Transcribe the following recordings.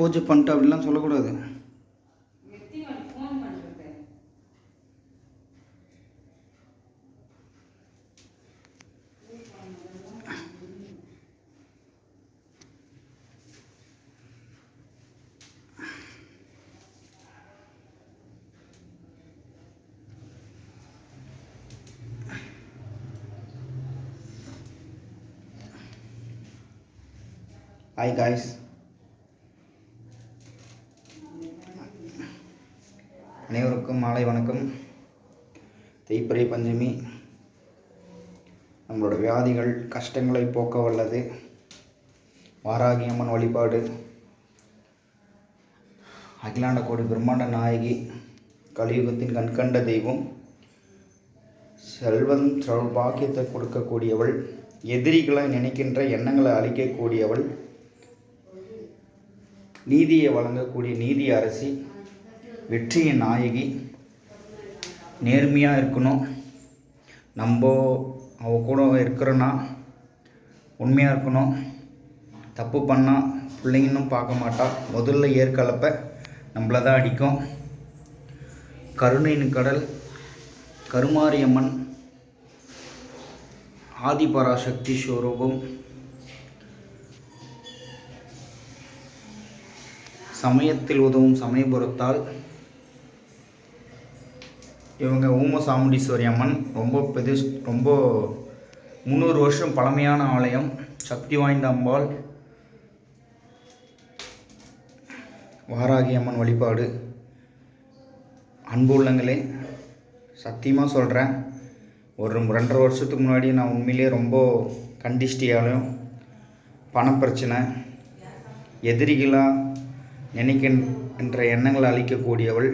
பூஜை பண்ணிட்டு அப்படிலாம் சொல்லக்கூடாது. எத்தனை ஹாய் காய்ஸ் அனைவருக்கும் மாலை வணக்கம். தேய்பிறை பஞ்சமி. நம்மளோட வியாதிகள் கஷ்டங்களை போக்க வல்லது வாராகி அம்மன் வழிபாடு. அகிலாண்ட கோடி பிரம்மாண்ட நாயகி கலியுகத்தின் கண்கண்ட தெய்வம் செல்வம் சௌபாகியத்தை கொடுக்கக்கூடியவள் எதிரிகளை நினைக்கின்ற எண்ணங்களை அழிக்கக்கூடியவள் நீதியை வழங்கக்கூடிய நீதி அரசி வெற்றியின் நாயகி. நேர்மையாக இருக்கணும். நம்ம அவ கூட இருக்கிறோன்னா உண்மையாக இருக்கணும். தப்பு பண்ணால் பிள்ளைங்கன்னும் பார்க்க மாட்டா. முதல்ல ஏற்கலப்பை நம்மள தான் அடிக்கும். கருணையின் கடல் கருமாரியம்மன் ஆதிபராசக்தி ஸ்வரூபம். சமயத்தில் உதவும் சமயபுரத்தால் இவங்க ஊம சாமுண்டீஸ்வரி அம்மன் ரொம்ப பெரு ரொம்ப முந்நூறு வருஷம் பழமையான ஆலயம் சக்தி வாய்ந்த அம்பாள் வாராகி அம்மன் வழிபாடு. அன்பு உள்ளங்களே சத்தியமாக சொல்கிறேன் ஒரு ரெண்டரை வருஷத்துக்கு முன்னாடி நான் உண்மையிலேயே ரொம்ப கண்டிஷ்டியாலும் பணப்பிரச்சனை எதிரிகளாக நினைக்கின்ற எண்ணங்களை அழிக்கக்கூடியவள்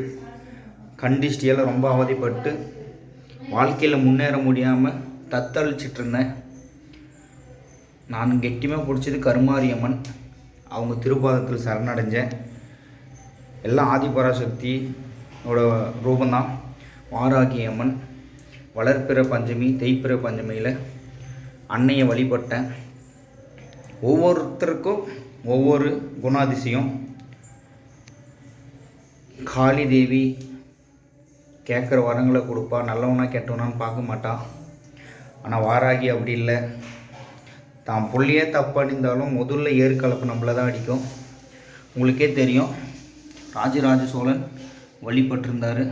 கண்டிஷ்டியால் ரொம்ப அவதிப்பட்டு வாழ்க்கையில் முன்னேற முடியாமல் தத்தளிச்சிட்டு இருந்தேன் நான் கெட்டியமாக பிடிச்சது கருமாரியம்மன். அவங்க திருப்பாதத்தில் சரணடைஞ்சேன் எல்லாம் ஆதிபராசக்தியோட ரூபந்தான் வாராகி அம்மன் வளர்ப்பிற பஞ்சமி தேய்ப்பிற பஞ்சமியில் அன்னையை வழிபட்டேன் ஒவ்வொருத்தருக்கும் ஒவ்வொரு குணாதிசயம். காளி தேவி கேட்குற வரங்களை கொடுப்பா நல்லவனா கெட்டவனான்னு பார்க்க மாட்டான் ஆனால் வாராகி அப்படி இல்லை. தான் புள்ளையே தப்படிந்தாலும் முதல்ல ஏற்கலப்பு நம்மளை தான் அடிக்கும். உங்களுக்கே தெரியும் ராஜராஜ சோழன் வழிபட்டிருந்தார்.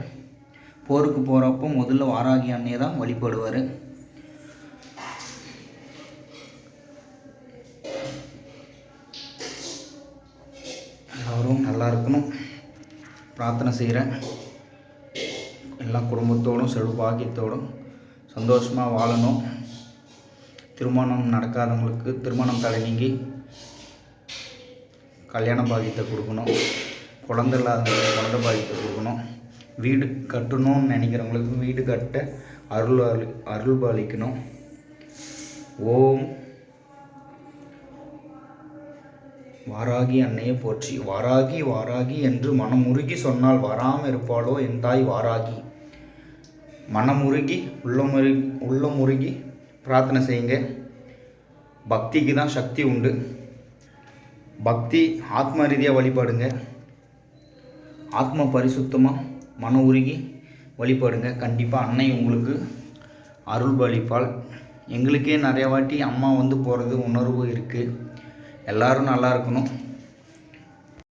போருக்கு போகிறப்போ முதல்ல வாராகி அன்னையை தான் வழிபடுவார். எல்லாரும் நல்லா இருக்கணும். பிரார்த்தனை செய்கிறேன் எல்லா குடும்பத்தோடும் செல்வபாகியத்தோடும் சந்தோஷமாக வாழணும். திருமணம் நடக்காதவங்களுக்கு திருமணம் தடை நீங்கி கல்யாண பாக்கியத்தை கொடுக்கணும். குழந்தை இல்லாதவங்களுக்கு குழந்தை பாக்கியத்தை கொடுக்கணும். வீடு கட்டணும்னு நினைக்கிறவங்களுக்கு வீடு கட்ட அருள் அளி அருள் பாலிக்கணும். ஓம் வாராகி அன்னையை போற்றி. வாராகி வாராகி என்று மனமுருகி சொன்னால் வராமல் இருப்பாளோ என் தாய் வாராகி. மனமுருகி உள்ளமுருகி உள்ளமுருகி பிரார்த்தனை செய்யுங்க. பக்திக்கு தான் சக்தி உண்டு. பக்தி ஆத்ம ரீதியாக வழிபாடுங்க. ஆத்ம பரிசுத்தமாக மன உருகி வழிபாடுங்க. கண்டிப்பாக அன்னை உங்களுக்கு அருள் பலிப்பாள் எங்களுக்கே நிறைய வாட்டி அம்மா வந்து போகிறது உணர்வு இருக்குது எல்லாரும் நல்லா இருக்கணும்.